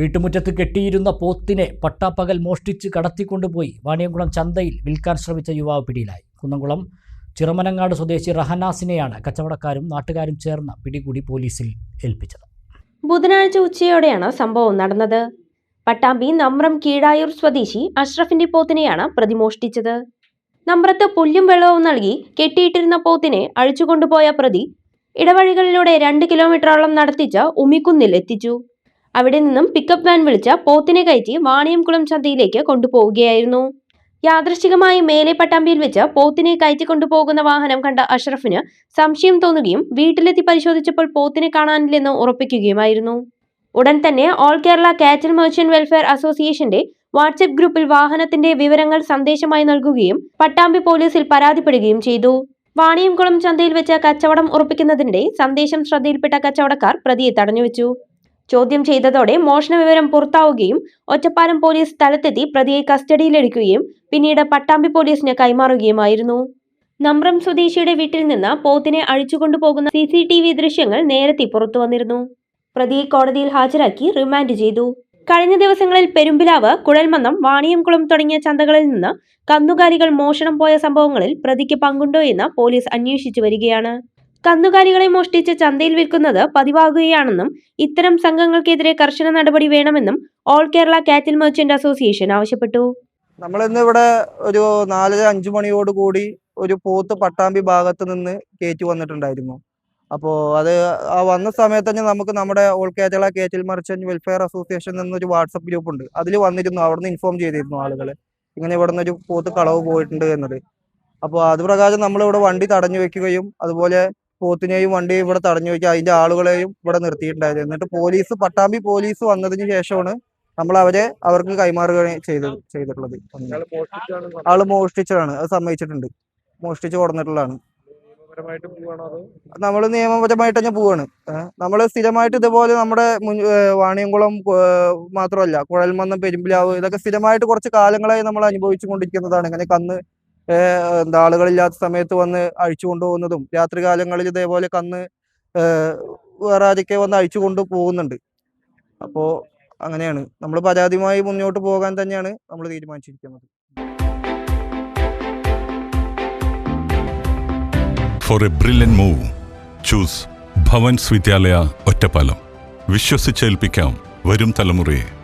വീട്ടുമുറ്റത്ത് കെട്ടിയിരുന്ന പോത്തിനെ പട്ടാപ്പകൽ മോഷ്ടിച്ച് കടത്തിക്കൊണ്ടുപോയി വാണിയംകുളം ചന്തയിൽ വിൽക്കാൻ ശ്രമിച്ച യുവാവ് പിടിയിലായി. കുന്നംകുളം ചിറമനങ്ങാട് സ്വദേശി റഹനാസിനെയാണ് കച്ചവടക്കാരും നാട്ടുകാരും ചേർന്ന് പിടികൂടി പോലീസിൽ ഏൽപ്പിച്ചത്. ബുധനാഴ്ച ഉച്ചയോടെയാണ് സംഭവം നടന്നത്. പട്ടാമ്പി നമ്രം കീഴായൂർ സ്വദേശി അഷ്റഫിന്റെ പോത്തിനെയാണ് പ്രതി മോഷ്ടിച്ചത്. നമ്രത്ത് പുല്ലും വെള്ളവും നൽകി കെട്ടിയിട്ടിരുന്ന പോത്തിനെ അഴിച്ചുകൊണ്ടുപോയ പ്രതി ഇടവഴികളിലൂടെ രണ്ട് കിലോമീറ്ററോളം നടത്തിച്ച് ഉമിക്കുന്നിൽ എത്തിച്ചു. അവിടെ നിന്നും പിക്കപ്പ് വാൻ വിളിച്ച പോത്തിനെ കയറ്റി വാണിയംകുളം ചന്തയിലേക്ക് കൊണ്ടുപോവുകയായിരുന്നു. യാദൃശ്ചികമായി മേലെ പട്ടാമ്പിയിൽ വെച്ച് പോത്തിനെ കയറ്റി കൊണ്ടുപോകുന്ന വാഹനം കണ്ട അഷ്റഫിന് സംശയം തോന്നുകയും വീട്ടിലെത്തി പരിശോധിച്ചപ്പോൾ പോത്തിനെ കാണാനില്ലെന്ന് ഉറപ്പിക്കുകയുമായിരുന്നു. ഉടൻ തന്നെ all Kerala cattle merchant welfare അസോസിയേഷന്റെ വാട്സ്ആപ്പ് ഗ്രൂപ്പിൽ വാഹനത്തിന്റെ വിവരങ്ങൾ സന്ദേശമായി നൽകുകയും പട്ടാമ്പി പോലീസിൽ പരാതിപ്പെടുകയും ചെയ്തു. വാണിയംകുളം ചന്തയിൽ വെച്ച് കച്ചവടം ഉറപ്പിക്കുന്നതിനിടെ സന്ദേശം ശ്രദ്ധയിൽപ്പെട്ട കച്ചവടക്കാർ പ്രതിയെ തടഞ്ഞുവെച്ചു. ചോദ്യം ചെയ്തതോടെ മോഷണ വിവരം പുറത്താവുകയും ഒറ്റപ്പാലം പോലീസ് സ്ഥലത്തെത്തി പ്രതിയെ കസ്റ്റഡിയിലെടുക്കുകയും പിന്നീട് പട്ടാമ്പി പോലീസിന് കൈമാറുകയുമായിരുന്നു. നമ്രം സ്വദേശിയുടെ വീട്ടിൽ നിന്ന് പോത്തിനെ അഴിച്ചുകൊണ്ടുപോകുന്ന സി സി ടി വി ദൃശ്യങ്ങൾ നേരത്തെ പുറത്തു വന്നിരുന്നു. പ്രതിയെ കോടതിയിൽ ഹാജരാക്കി റിമാൻഡ് ചെയ്തു. കഴിഞ്ഞ ദിവസങ്ങളിൽ പെരുമ്പിലാവ് കുഴൽമന്നം വാണിയംകുളം തുടങ്ങിയ ചന്തകളിൽ നിന്ന് കന്നുകാലികൾ മോഷണം പോയ സംഭവങ്ങളിൽ പ്രതിക്ക് പങ്കുണ്ടോ എന്ന് പോലീസ് അന്വേഷിച്ചു വരികയാണ്. കന്നുകാലികളെ മോഷ്ടിച്ച് ചന്തയിൽ വിൽക്കുന്നത് പതിവാകുകയാണെന്നും ഇത്തരം സംഘങ്ങൾക്കെതിരെ കർശന നടപടി വേണമെന്നും ഓൾ കേരള കാറ്റിൽ മെർച്ചന്റ് അസോസിയേഷൻ ആവശ്യപ്പെട്ടു. നമ്മൾ ഇന്ന് ഇവിടെ ഒരു നാലര അഞ്ചു മണിയോട് കൂടി ഒരു പോത്ത് പട്ടാമ്പി ഭാഗത്ത് നിന്ന് കയറ്റി വന്നിട്ടുണ്ടായിരുന്നു. അപ്പോൾ അത് ആ വന്ന സമയത്ത് തന്നെ നമുക്ക് നമ്മുടെ all Kerala cattle merchant welfare association എന്നൊരു വാട്സപ്പ് ഗ്രൂപ്പ് ഉണ്ട് അതിൽ വന്നിരുന്നു. അവിടുന്ന് ഇൻഫോം ചെയ്തിരുന്നു ആളുകൾ ഇങ്ങനെ ഇവിടെ നിന്ന് ഒരു പോത്ത് കളവ് പോയിട്ടുണ്ട് എന്നത്. അപ്പോൾ അത് പ്രകാരം നമ്മളിവിടെ വണ്ടി തടഞ്ഞു വെക്കുകയും അതുപോലെ പോത്തിനെയും വണ്ടിയും ഇവിടെ തടഞ്ഞു വെക്കുക അതിന്റെ ആളുകളെയും ഇവിടെ നിർത്തിയിട്ടുണ്ടായത് എന്നിട്ട് പോലീസ് പട്ടാമ്പി പോലീസ് വന്നതിന് ശേഷമാണ് നമ്മൾ അവരെ അവർക്ക് കൈമാറുകയാണ് ചെയ്തത് ചെയ്തിട്ടുള്ളത്. ആൾ മോഷ്ടിച്ചതാണ് അത് സമ്മതിച്ചിട്ടുണ്ട്. മോഷ്ടിച്ച് കൊടുന്നിട്ടുള്ളതാണ് നമ്മൾ നിയമപരമായിട്ട് തന്നെ പോവാണ്. നമ്മൾ സ്ഥിരമായിട്ട് ഇതുപോലെ നമ്മുടെ വാണിയംകുളം മാത്രമല്ല കുഴൽമന്നം പെരുമ്പിലാവ് ഇതൊക്കെ സ്ഥിരമായിട്ട് കുറച്ച് കാലങ്ങളായി നമ്മൾ അനുഭവിച്ചു കൊണ്ടിരിക്കുന്നതാണ് ഇങ്ങനെ കന്ന് എന്താ ആളുകളില്ലാത്ത സമയത്ത് വന്ന് അഴിച്ചു കൊണ്ടുപോകുന്നതും രാത്രി കാലങ്ങളിൽ ഇതേപോലെ കന്ന് വേറെ ആരൊക്കെ വന്ന് അഴിച്ചു കൊണ്ടു പോകുന്നുണ്ട്. അപ്പോൾ അങ്ങനെയാണ്. നമ്മൾ പരാതിയുമായി മുന്നോട്ട് പോകാൻ തന്നെയാണ് നമ്മൾ തീരുമാനിച്ചിരിക്കുന്നത്. For a brilliant move, choose Bhavan's Vidyalaya Ottapalam വിശ്വസിച്ചേൽപ്പിക്കാം. വരും തലമുറയെ.